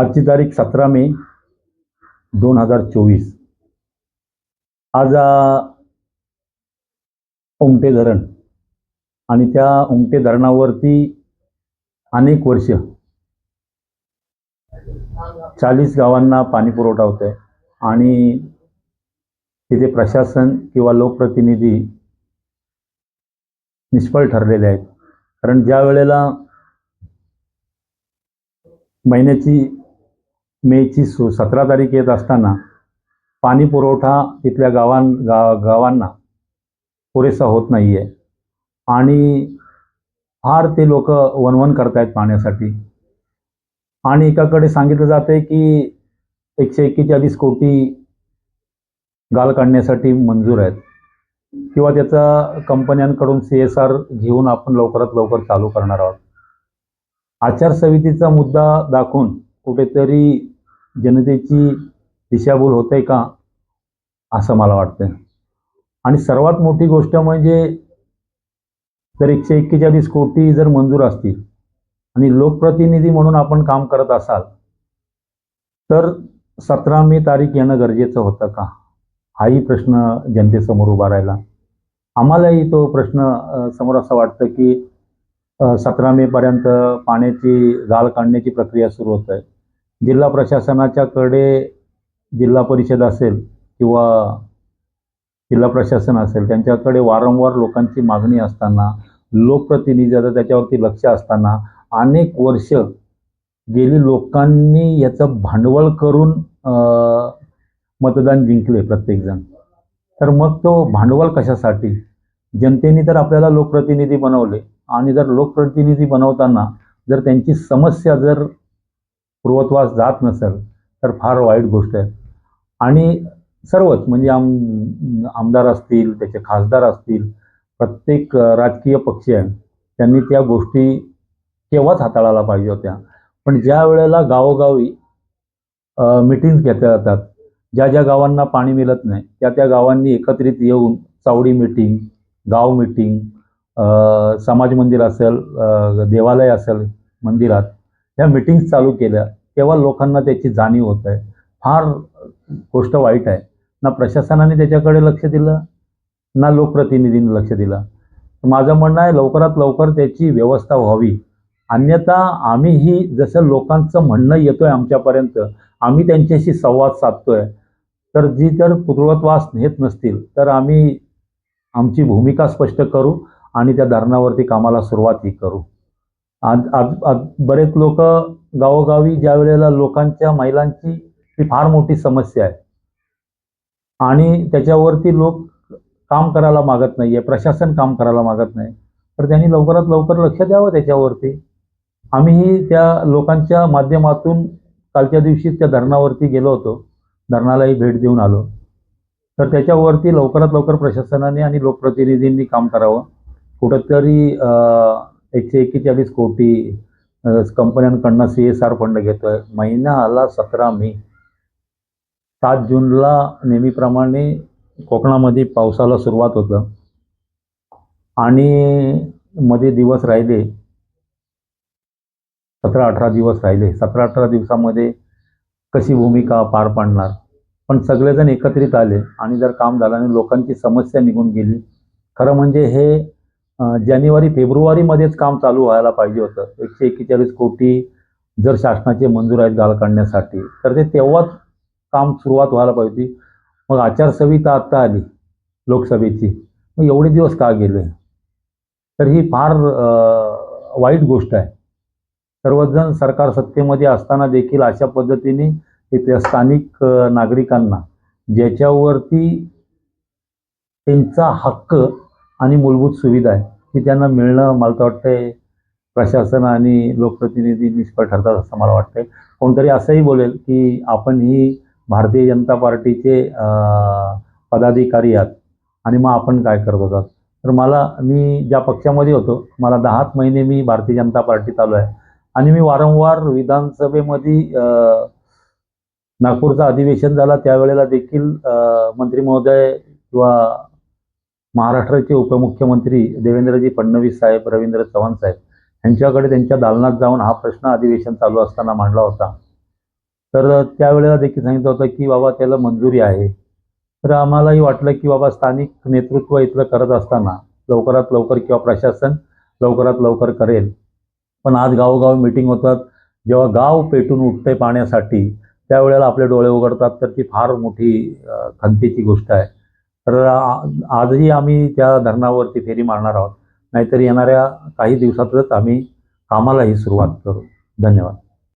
आजची तारीख सतरा मे दोन हजार चोवीस. आज उमटे धरण आणि त्या उमटे धरणावरती अनेक वर्ष चाळीस गावांना पाणी पुरवठा होत आहे आणि तिथे प्रशासन किंवा लोकप्रतिनिधी निष्फळ ठरलेले आहेत. कारण ज्या वेळेला महिन्याची मेची सु सतरा तारीख येत असताना पाणी पुरवठा तिथल्या गावां गा गावांना पुरेसा होत नाही आहे आणि फार ते लोक वणवण करतायत पाण्यासाठी. आणि एकाकडे सांगितलं जातं आहे की एकशे एक्केचाळीस कोटी गाल काढण्यासाठी मंजूर आहेत. किंवा त्याचा कंपन्यांकडून सी एस आर घेऊन आपण लवकरात लवकर चालू करणार आहोत. आचारसंहितेचा मुद्दा दाखवून कुठेतरी जनतेची दिशाभूल होते का असं मला वाटतं आणि सर्वात मोठी गोष्ट म्हणजे जर एकशे एक्केचाळीस कोटी जर मंजूर असतील आणि लोकप्रतिनिधी म्हणून आपण काम करत असाल तर सतरा मे तारीख येणं गरजेचं होतं का? हाही प्रश्न जनतेसमोर उभा राहिला. आम्हालाही तो प्रश्न समोर असा वाटतं की सतरा मेपर्यंत पाण्याची गाळ काढण्याची प्रक्रिया सुरू होत आहे जिल्हा प्रशासनाच्याकडे जिल्हा परिषद असेल किंवा जिल्हा प्रशासन असेल त्यांच्याकडे वारंवार लोकांची मागणी असताना लोकप्रतिनिधीचं त्याच्यावरती लक्ष असताना अनेक वर्ष गेली लोकांनी याचं भांडवल करून मतदान जिंकले प्रत्येकजण. तर मग तो भांडवल कशासाठी? जनतेने तर आपल्याला लोकप्रतिनिधी बनवले आणि जर लोकप्रतिनिधी बनवताना जर त्यांची समस्या जर पूर्वत्वास जात नसेल तर फार वाईट गोष्ट आहे. आणि सर्वच म्हणजे आम आमदार असतील त्याचे खासदार असतील प्रत्येक राजकीय पक्ष आहे त्यांनी त्या गोष्टी केव्हाच हाताळायला पाहिजे होत्या. पण ज्या वेळेला गावोगावी मिटिंग्स घेतल्या जातात ज्या ज्या गावांना पाणी मिळत नाही त्या त्या गावांनी एकत्रित येऊन चावडी मिटिंग गाव मिटिंग समाज मंदिर असेल देवालय असेल मंदिरात ह्या मिटिंग्स चालू केल्या तेव्हा लोकांना त्याची जाणीव होत आहे. फार गोष्ट वाईट आहे. ना प्रशासनाने त्याच्याकडे लक्ष दिलं ना लोकप्रतिनिधींनी लक्ष दिलं. माझं म्हणणं आहे लवकरात लवकर त्याची व्यवस्था व्हावी. अन्यथा आम्हीही जसं लोकांचं म्हणणं येतोय आमच्यापर्यंत आम्ही त्यांच्याशी संवाद साधतोय. तर जी जर पूर्वत्वास नेत नसतील तर आम्ही आमची भूमिका स्पष्ट करू आणि त्या धरणावरती कामाला सुरुवातही करू. आज आज आज बरेच लोक गावोगावी ज्या वेळेला लोकांच्या महिलांची ही फार मोठी समस्या आहे. आणि त्याच्यावरती लोक काम करायला मागत नाही आहे प्रशासन काम करायला मागत नाही. तर त्यांनी लवकरात लवकर लक्ष द्यावं त्याच्यावरती. आम्हीही त्या लोकांच्या माध्यमातून कालच्या दिवशी त्या धरणावरती गेलो होतो. धरणालाही भेट देऊन आलो. तर त्याच्यावरती लवकरात लवकर प्रशासनाने आणि लोकप्रतिनिधींनी काम करावं. कुठंतरी अ, एकशे एक्केचाळीस कोटी कंपन्यांकडनं सी एस आर फंड घेतोय. महिना आला सतरा मे. सात जूनला नेहमीप्रमाणे कोकणामध्ये पावसाला सुरुवात होतं. आणि मध्ये दिवस राहिले. सतरा अठरा दिवस राहिले. सतरा अठरा दिवसामध्ये कशी भूमिका पार पाडणार? पण सगळेजण एकत्रित आले आणि जर काम झालं आणि लोकांची समस्या निघून गेली खरं म्हणजे हे जानेवारी फेब्रुवारीमध्येच काम चालू व्हायला पाहिजे होतं. एकशे एक्केचाळीस कोटी जर शासनाचे मंजूर आहेत गाळ काढण्यासाठी तर ते तेव्हाच काम सुरुवात व्हायला पाहिजे होती. मग आचारसंहिता आत्ता आली लोकसभेची. मग एवढे दिवस का गेले? तर ही फार वाईट गोष्ट आहे. सर्वजण सरकार सत्तेमध्ये असताना देखील अशा पद्धतीने इथल्या स्थानिक नागरिकांना ज्याच्यावरती त्यांचा हक्क आणि मूलभूत सुविधा आहे. ती त्यांना मिळणं मला तर वाटतंय प्रशासन आणि लोकप्रतिनिधी निष्फळ ठरतात असं मला वाटतंय. कोणतरी असंही बोलेल की आपण ही भारतीय जनता पार्टीचे पदाधिकारी आहात आणि मग आपण काय करत होतात. तर मला मी ज्या पक्षामध्ये होतो मला दहाच महिने मी भारतीय जनता पार्टी चालू आहे. आणि मी वारंवार विधानसभेमध्ये नागपूरचं अधिवेशन झाला त्यावेळेला देखील मंत्री महोदय किंवा महाराष्ट्राचे उपमुख्यमंत्री देवेंद्रजी फडणवीस साहेब रवींद्र चव्हाण साहेब यांच्याकडे त्यांच्या दालनात जाऊन हा प्रश्न अधिवेशन चालू असताना मांडला होता. तर त्यावेळेला देखील सांगितलं होतं की बाबा त्याला मंजुरी आहे. तर आम्हालाही वाटलं की बाबा स्थानिक नेतृत्व इथलं करत असताना लवकरात लवकर किंवा प्रशासन लवकरात लवकर करेल. पण आज गावोगाव मिटिंग होतात. जेव्हा गाव पेटून उठते पाण्यासाठी त्यावेळेला आपले डोळे उघडतात. तर ती फार मोठी खंतीची गोष्ट आहे. तर आजही आम्ही त्या धरणावरती फेरी मारणार आहोत. नाहीतर येणाऱ्या काही दिवसातच आम्ही कामालाही सुरुवात करू. धन्यवाद.